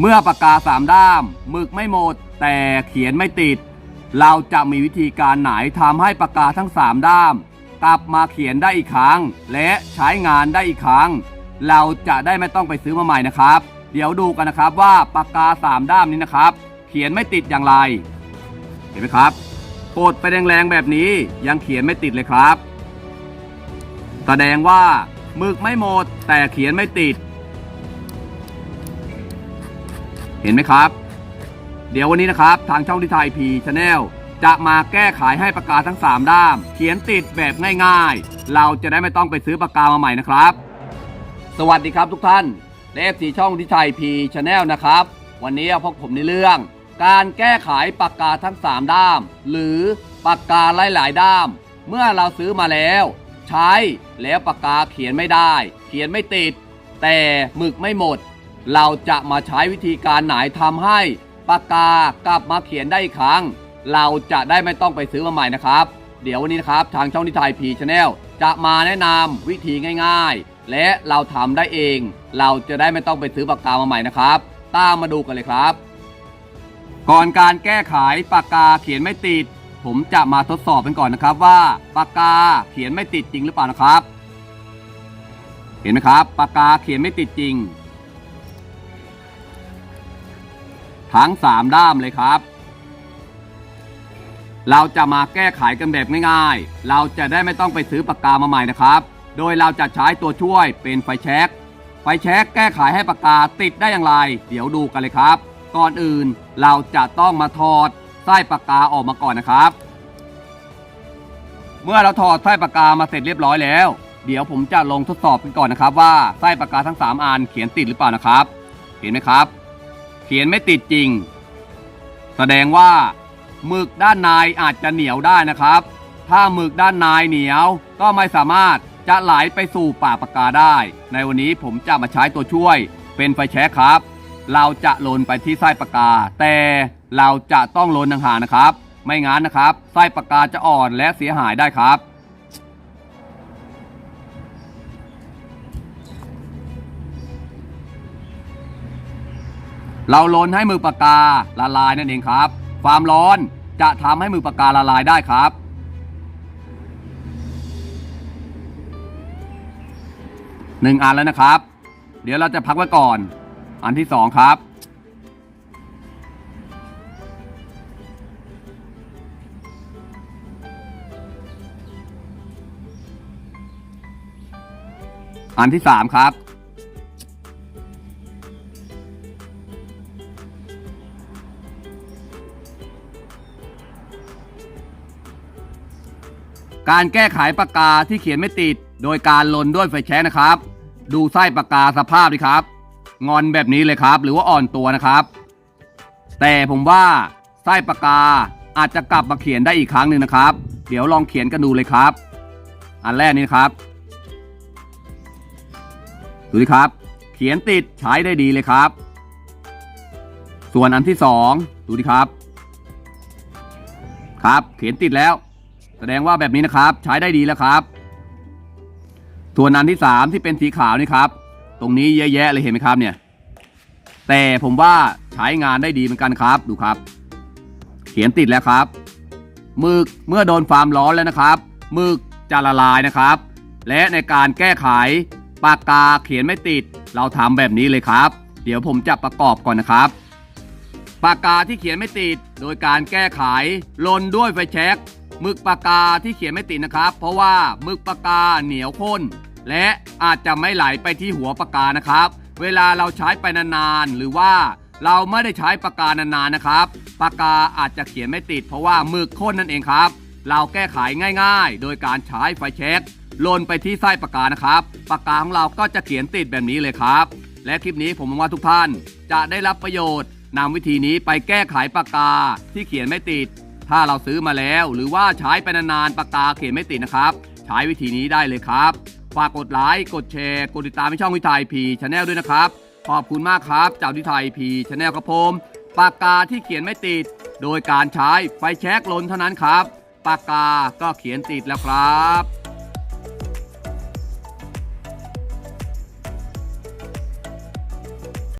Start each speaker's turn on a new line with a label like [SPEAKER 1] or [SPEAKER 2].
[SPEAKER 1] เมื่อปากกาสามด้ามหมึกไม่หมด แต่เขียนไม่ติด เราจะมีวิธีการไหนทำให้ปากกาทั้งสามด้าม กลับมาเขียนได้อีกครั้ง และใช้งานได้อีกครั้ง เราจะได้ไม่ต้องไปซื้อมาใหม่นะครับ เดี๋ยวดูกันนะครับว่าปากกาสามด้ามนี้นะครับ เขียนไม่ติดอย่างไร เห็นไหมครับกดไปแรงๆแบบนี้ยังเขียนไม่ติดเลยครับ แสดงว่าหมึกไม่หมดแต่เขียนไม่ติด เห็นไหมครับ เดี๋ยววันนี้นะครับทางช่องที่ไทยพีชาแนลจะมาแก้ไขให้ปากกาทั้ง 3 ด้าม เขียนติดแบบง่ายๆ เราจะได้ไม่ต้องไปซื้อปากกามาใหม่นะครับ สวัสดีครับทุกท่านเลฟสีช่องที่ไทยพีชาแนลนะครับ วันนี้พวกผมในเรื่อง การแก้ไขปากกาทั้ง 3 ด้าม หรือปากกาหลายๆ ด้าม เมื่อเราซื้อมาแล้ว ใช้แล้วปากกาเขียนไม่ได้ เขียนไม่ติด แต่หมึกไม่หมด เราจะมาใช้วิธีการไหนทำให้ปากกากลับมาเขียนได้อีกครั้ง เราจะได้ไม่ต้องไปซื้อมาใหม่นะครับ เดี๋ยววันนี้นะครับทางช่องนิทายพีชาแนลจะมาแนะนำวิธีง่าย ๆ และเราทำได้เอง เราจะได้ไม่ต้องไปซื้อปากกามาใหม่นะครับตามมาดูกันเลยครับ ก่อนการแก้ไขปากกาเขียนไม่ติด ผมจะมาทดสอบกันก่อนนะครับว่าปากกาเขียนไม่ติดจริงหรือเปล่านะครับ เห็นไหมครับปากกาเขียนไม่ติดจริง ทั้ง 3 ด้ามเลยครับ เราจะมาแก้ไขกันแบบง่ายๆ เราจะได้ไม่ต้องไปซื้อปากกามาใหม่นะครับ โดยเราจะใช้ตัวช่วยเป็นไฟแช็กไฟแช็กแก้ไขให้ปากกาติดได้อย่างไร เดี๋ยวดูกันเลยครับ ก่อนอื่นเราจะต้องมาถอดไส้ปากกาออกมาก่อนนะครับ เมื่อเราถอดไส้ปากกามาเสร็จเรียบร้อยแล้ว เดี๋ยวผมจะลงทดสอบกันก่อนนะครับ ว่าไส้ปากกาทั้ง 3อันเขียนติดหรือเปล่านะครับ เห็นไหมครับ เขียนไม่ติดจริง แสดงว่าหมึกด้านในอาจจะเหนียวได้นะครับ ถ้าหมึกด้านในเหนียวก็ไม่สามารถจะไหลไปสู่ปากปากกาได้ ในวันนี้ผมจะมาใช้ตัวช่วย เป็นไฟแช็คครับ เราจะลนไปที่ไส้ปากกา แต่เราจะต้องลนห่างๆนะครับ ไม่งั้นนะครับ ไส้ปากกาจะอ่อนและเสียหายได้ครับ เราลนให้มือปากกาละลายนั่นเองครับ ความร้อนจะทำให้มือปากกาละลายได้ครับ หนึ่งอันแล้วนะครับ เดี๋ยวเราจะพักไว้ก่อน อันที่สองครับ อันที่สามครับ การแก้ไขปากกาที่เขียนไม่ติด โดยการลนด้วยไฟแช็กนะครับ ดูไส้ปากกาสภาพดิครับ งอนแบบนี้เลยครับ หรือว่าอ่อนตัวนะครับ แต่ผมว่าไส้ปากกาอาจจะกลับมาเขียนได้อีกครั้งหนึ่งนะครับ เดี๋ยวลองเขียนกันดูเลยครับ อันแรกนี้นครับ ดูดิครับ เขียนติดใช้ได้ดีเลยครับ ส่วนอันที่สองดูดิครับ ครับ เขียนติดแล้ว แสดงว่าแบบนี้นะครับใช้ได้ดีแล้วครับส่วนอันที่สามที่เป็นสีขาวนี่ครับ ตรงนี้เยอะแยะเลยเห็นไหมครับเนี่ย แต่ผมว่าใช้งานได้ดีเหมือนกันครับดูครับ เขียนติดแล้วครับหมึกเมื่อโดนความร้อนแล้วนะครับหมึกจะละลายนะครับ และในการแก้ไขปากกาเขียนไม่ติด เราทำแบบนี้เลยครับ เดี๋ยวผมจะประกอบก่อนนะครับ ปากกาที่เขียนไม่ติด โดยการแก้ไขลนด้วยไฟแช็ก หมึกปากกาที่เขียนไม่ติดนะครับ เพราะว่าหมึกปากกาเหนียวข้น และอาจจะไม่ไหลไปที่หัวปากกานะครับ เวลาเราใช้ไปนานๆหรือว่าเราไม่ได้ใช้ปากกานานๆนะครับปากกาอาจจะเขียนไม่ติด เพราะว่าหมึกข้นนั่นเองครับ เราแก้ไขง่ายๆ โดยการใช้ไฟแช็กลนไปที่ไส้ปากกานะครับปากกาของเราก็จะเขียนติดแบบนี้เลยครับ และคลิปนี้ผมหวังว่าทุกท่าน จะได้รับประโยชน์นำวิธีนี้ไปแก้ไขปากกาที่เขียนไม่ติด ถ้าเราซื้อมาแล้วหรือว่าใช้ไปนานๆปากกาเขียนไม่ติดนะครับ ใช้วิธีนี้ได้เลยครับ ฝากกดไลค์กดแชร์ กดติดตามให้ช่องวิทยพีชาแนลด้วยนะครับ ขอบคุณมากครับจากวิทยพีชาแนลครับผมปากกาที่เขียนไม่ติด โดยการใช้ไฟแช็กลนเท่านั้นครับ ปากกาก็เขียนติดแล้วครับ